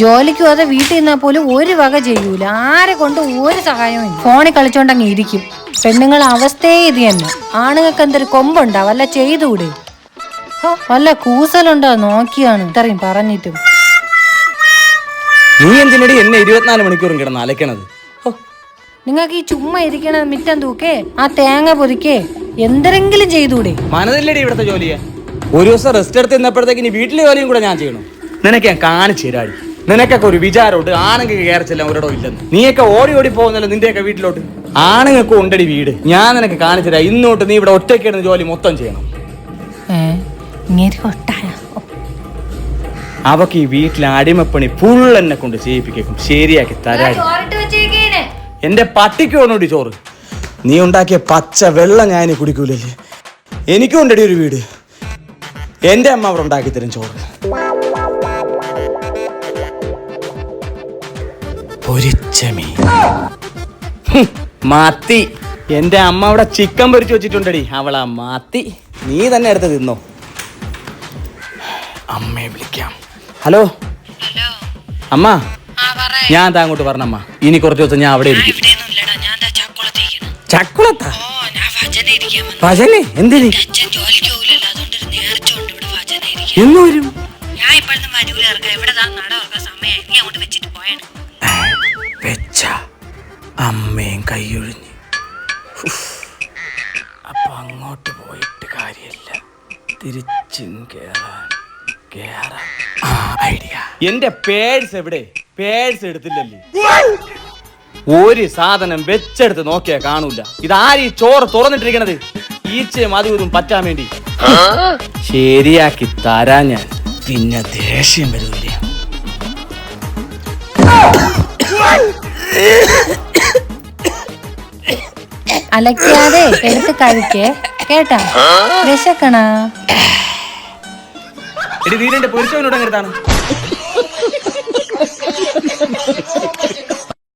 ജോലിക്ക് പോകാതെ വീട്ടിൽ നിന്നാൽ പോലും ഒരു വക ചെയ്യൂല. ആരെ കൊണ്ട് ഒരു സഹായവും ഫോണിൽ കളിച്ചോണ്ടങ്ങ് ഇരിക്കും. പെണ്ണുങ്ങളെ അവസ്ഥയെ ഇത് തന്നെ. ആണുങ്ങൾക്ക് എന്തൊരു കൊമ്പുണ്ടാ വല്ല ചെയ്തുകൂടെ? വല്ല കൂസലുണ്ടോ? നോക്കിയാണ്. ഇത്രയും പറഞ്ഞിട്ടും. നീ എന്തിനടി എന്നെ ഇരുപത്തിനാല് മണിക്കൂറും കിടന്ന് അലക്കണത്? നിങ്ങൾക്ക് ഈ ചുമ്മാ ഇരിക്കണ മിറ്റം തൂക്കേ? ആ തേങ്ങ പൊതിക്കേ? എന്തെങ്കിലും ചെയ്തൂടെ മനതില്ലടി ഇവിടുത്തെ ജോലിയെ. ഒരു ദിവസം റെസ്റ്റ് എടുത്ത് നിന്നപ്പോഴത്തേക്ക് ഇനി വീട്ടിലെ ജോലിയും കൂടെ ഞാൻ ചെയ്യണം. നിനക്ക് ഞാൻ കാണിച്ചു തരാടി. നിനക്കൊക്കെ ഒരു വിചാരമുണ്ട് ആണുങ്ങൾക്ക് കയറിച്ചെല്ലാം ഒരിടവും ഇല്ലെന്ന്. നീയൊക്കെ ഓടി ഓടി പോകുന്നല്ലോ നിന്റെയൊക്കെ വീട്ടിലോട്ട്? ആണുങ്ങൾക്ക് ഉണ്ടടി വീട്. ഞാൻ നിനക്ക് കാണിച്ചു തരാം ഇന്നോട്ട് നീ ഇവിടെ ഒറ്റയ്ക്കിടുന്ന ജോലി മൊത്തം ചെയ്യണം. അവക്ക് ഈ വീട്ടിലെ അടിമപ്പണി ഫുൾ എന്നെ കൊണ്ട് ചെയ്യിപ്പിക്കും. ശരിയാക്കി തരാടി. എന്റെ പട്ടിക്ക് വേണോടി ചോറ്? നീ ഉണ്ടാക്കിയ പച്ച വെള്ളം ഞാൻ കുടിക്കൂലേ? കുടിക്കൂലല്ലേ എനിക്കും ഉണ്ടടി ഒരു വീട്. എന്റെ അമ്മ അവിടെ ഉണ്ടാക്കി തരും ചോറ്. പൊരിച്ച മീൻ മത്തി. എന്റെ അമ്മ അവിടെ ചിക്കൻ പൊരിച്ചു വെച്ചിട്ടുണ്ടടി. അവളാ മാത്തി. നീ തന്നെ എടുത്ത് തിന്നോ. അമ്മയെ വിളിക്കാം. ഹലോ? അമ്മ? ഞാൻ താ അങ്ങോട്ട് പറഞ്ഞമ്മ ഇനി കുറച്ച് ദിവസം ഞാൻ അവിടെ ഇരിക്കും. ചക്കുളത്താ ഭജനെ എന്തിന്? എന്ന് വരും? വെച്ച അമ്മയും കൈയൊഴിഞ്ഞ്. അപ്പം അങ്ങോട്ട് പോയിട്ട് കാര്യമില്ല. തിരിച്ചും കേറാൻ. കേറാൻ ആ ഐഡിയ. എന്റെ പേഴ്സ് എവിടെ? പേഴ്സ് എടുത്തില്ലല്ലേ? ഒരു സാധനം വെച്ചെടുത്ത് നോക്കിയാ കാണൂല. ഇതാരീ ചോറ് തുറന്നിട്ടിരിക്കണത്? ഈച്ചയും അതും ഇതും പറ്റാൻ വേണ്ടി. ശരിയാക്കി തരാ ഞാൻ. പിന്നെ ദേഷ്യം വരില്ലേ? അലക്കാതെ എടുത്ത് കഴിക്കേ. കേട്ടാ? വിശക്കണ? എടി നീ എന്റെ പൊരിച്ചവനോട് എങ്ങനെത്താണ്